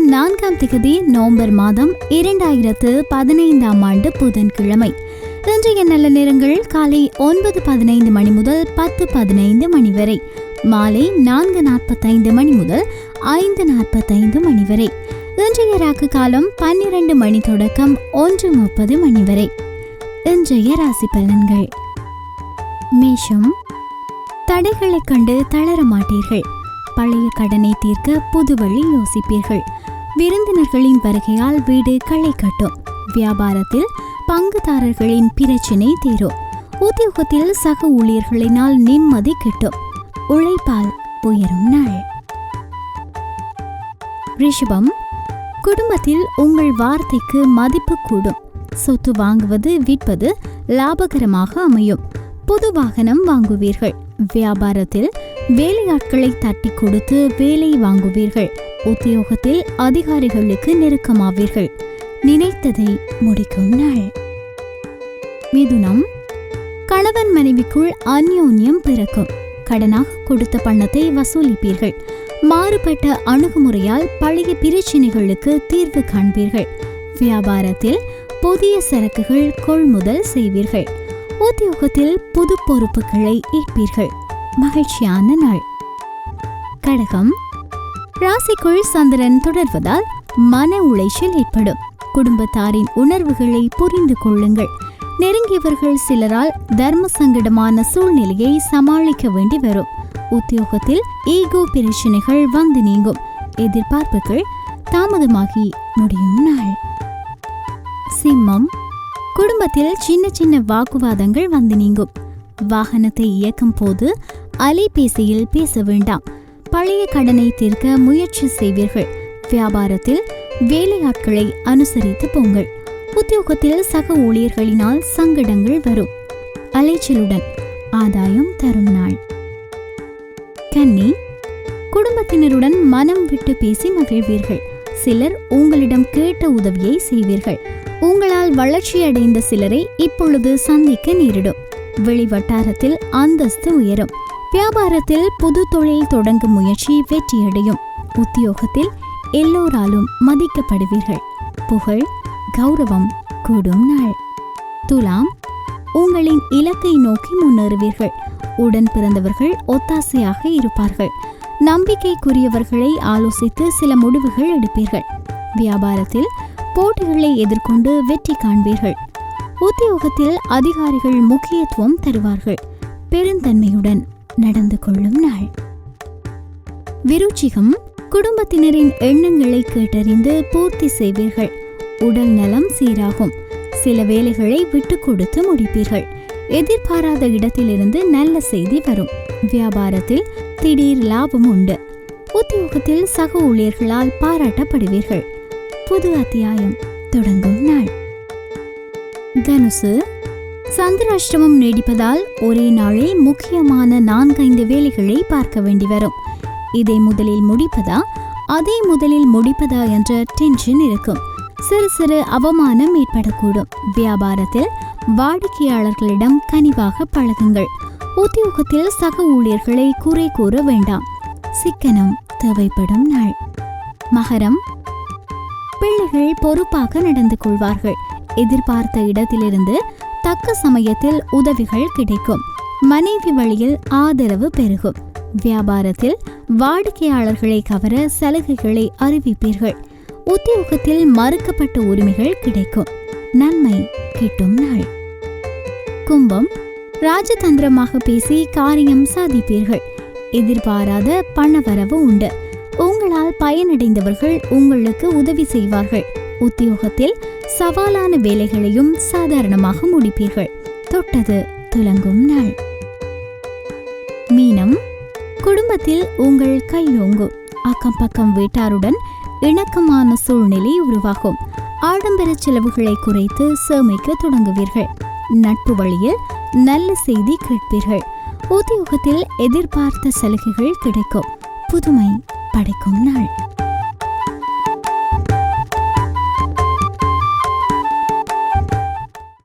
நான்காம் திகதி நவம்பர் மாதம் இரண்டாயிரத்து பதினைந்தாம் ஆண்டு புதன்கிழமை. இன்றைய நல்ல நேரங்கள் காலை ஒன்பது பதினைந்து மணி முதல் பத்து பதினைந்து மணி வரை. மாலை நான்கு நாற்பத்தைந்து மணி முதல் ஐந்து நாற்பத்தைந்து மணி வரை. இன்றைய ராக்கு காலம் பன்னிரண்டு மணி தொடக்கம் ஒன்று முப்பது மணி வரை. இன்றைய ராசி பலன்கள். மேஷம். தடைகளைக் கண்டு தளர மாட்டீர்கள். பழைய கடனை தீர்க்க புது வழி யோசிப்பீர்கள். விருந்தினர்களின் வருகையால் வீடு களை கட்டும். வியாபாரத்தில் பங்குதாரர்களின் பிரச்சினை தீரும். உத்தியோகத்தில் சக ஊழியர்களினால் நிம்மதி கிட்டும். உழைப்பால் உயரும் நாள். ரிஷபம் குடும்பத்தில் உங்கள் வார்த்தைக்கு மதிப்பு கூடும். சொத்து வாங்குவது விற்பது லாபகரமாக அமையும். புது வாகனம் வாங்குவீர்கள். வியாபாரத்தில் வேலையாட்களை தட்டி கொடுத்து வேலை வாங்குவீர்கள். உத்தியோகத்தில் அதிகாரிகளுக்கு நெருக்கமாவீர்கள். நினைத்ததை முடிக்கும் நாள். மிதுனம். கணவன் மனைவிக்குள் அந்யோன்யம் பிறக்கும். கடனாக கொடுத்த பணத்தை வசூலிப்பீர்கள். மாறுபட்ட அணுகுமுறையால் பழைய பிரச்சினைகளுக்கு தீர்வு காண்பீர்கள். வியாபாரத்தில் புதிய சரக்குகள் கொள்முதல் செய்வீர்கள். உத்தியோகத்தில் புது பொறுப்புகளை ஏற்பீர்கள் மகிழ்ச்சியான நாள். கடகம். ராசிக்குள் சந்திரன் தொடர்வதால் மன உளைச்சல் ஏற்படும். குடும்பத்தாரின் உணர்வுகளை புரிந்து கொள்ளுங்கள். நெருங்கியவர்கள் சிலரால் தர்ம சங்கடமான சூழ்நிலையை சமாளிக்க வேண்டி வரும். உத்தியோகத்தில் ஈகோ பிரச்சனைகள் வந்து நீங்கும். எதிர்பார்ப்புகள் தாமதமாகி முடியும் நாள். சிம்மம். குடும்பத்தில் சின்ன சின்ன வாக்குவாதங்கள் வந்து நீங்கும். வாகனத்தை இயக்கும் போது அலைபேசியில் பேச வேண்டாம். பழைய கடனை தீர்க்க முயற்சி செய்வீர்கள். வியாபாரத்தில் வேலையாட்களை அனுசரித்து போங்கள். உத்தியோகத்தில் சக ஊழியர்களினால் சங்கடங்கள் வரும். அலைச்சலுடன் ஆதாயம் தரும் நாள். கன்னி குடும்பத்தினருடன் மனம் விட்டு பேசி மகிழ்வீர்கள். சிலர் உங்களிடம் கேட்ட உதவியை செய்வீர்கள். உங்களால் வளர்ச்சியடைந்த சிலரை இப்பொழுது சந்திக்க நேரிடும். வெளி வட்டாரத்தில் அந்தஸ்து உயரும். வியாபாரத்தில் புது தொழில் தொடங்கும் முயற்சி வெற்றியடையும். உத்தியோகத்தில் எல்லோராலும் மதிக்கப்படுவீர்கள். புகழ் கௌரவம் கூடும் நாள். துலாம் உங்களின் இலக்கை நோக்கி முன்னேறுவீர்கள். உடன் பிறந்தவர்கள் ஒத்தாசையாக இருப்பார்கள். நம்பிக்கைக்குரியவர்களை ஆலோசித்து சில முடிவுகள் எடுப்பீர்கள். வியாபாரத்தில் போட்டிகளை எதிர்கொண்டு வெற்றி காண்பீர்கள். உத்தியோகத்தில் அதிகாரிகள் முக்கியத்துவம் தருவார்கள். பெருந்தன்மையுடன் நடந்து கொள்ளும் நாள். விருச்சிகம் குடும்பத்தினரின் எண்ணங்களை கேட்டறிந்து பூர்த்தி செய்வீர்கள். உடல் நலம் சீராகும். சில வேலைகளை விட்டு கொடுத்து முடிப்பீர்கள். எதிர்பாராத இடத்திலிருந்து நல்ல செய்தி வரும். வியாபாரத்தில் திடீர் லாபம் உண்டு. உத்தியோகத்தில் சக ஊழியர்களால் பாராட்டப்படுவீர்கள். புது அத்தியாயம். தொடங்கும் நாள். தனுசு சந்திராஷ்டமம் நீடிப்பதால் ஒரே நாளில் முக்கியமான நான்கைந்து வேலைகளை பார்க்க வேண்டி வரும். இதை முதலில் முடிப்பதா அதை முதலில் முடிப்பதா என்ற டென்ஷன் இருக்கும். சிறு சிறு அவமானம் ஏற்படக்கூடும். வியாபாரத்தில் வாடிக்கையாளர்களிடம் கனிவாக பழகுங்கள். உத்தியோகத்தில் சக ஊழியர்களை குறை கூற வேண்டாம். சிக்கனம் தேவைப்படும் நாள். மகரம். பிள்ளைகள் பொறுப்பாக நடந்து கொள்வார்கள். எதிர்பார்த்த இடத்திலிருந்து தக்க சமயத்தில் உதவிகள் கிடைக்கும். மனைவி வழியில் ஆதரவு பெருகும். வியாபாரத்தில் வாடிக்கையாளர்களை கவர சலுகைகளை அறிவிப்பீர்கள். உத்தியோகத்தில் மறுக்கப்பட்ட உரிமைகள் கிடைக்கும். நன்மை கிட்டும் நாள். கும்பம் ராஜதந்திரமாக பேசி காரியம் சாதிப்பீர்கள். எதிர்பாராத பணவரவு உண்டு. உங்களால் பயனடைந்தவர்கள் உங்களுக்கு உதவி செய்வார்கள். உத்தியோகத்தில் சவாலான வேலைகளையும் சாதாரணமாக முடிப்பீர்கள். தொட்டது துலங்கும் நாள். மீனம் குடும்பத்தில் உங்கள் கையோங்கும் அக்கம் பக்கம் வீட்டாருடன் இணக்கமான சூழ்நிலை உருவாகும். ஆடம்பர செலவுகளை குறைத்து சேமிக்க தொடங்குவீர்கள். நட்பு வழியில் நல்ல செய்தி கேட்பீர்கள். உத்தியோகத்தில் எதிர்பார்த்த சலுகைகள் கிடைக்கும். புதுமை படைக்கும் நாள்.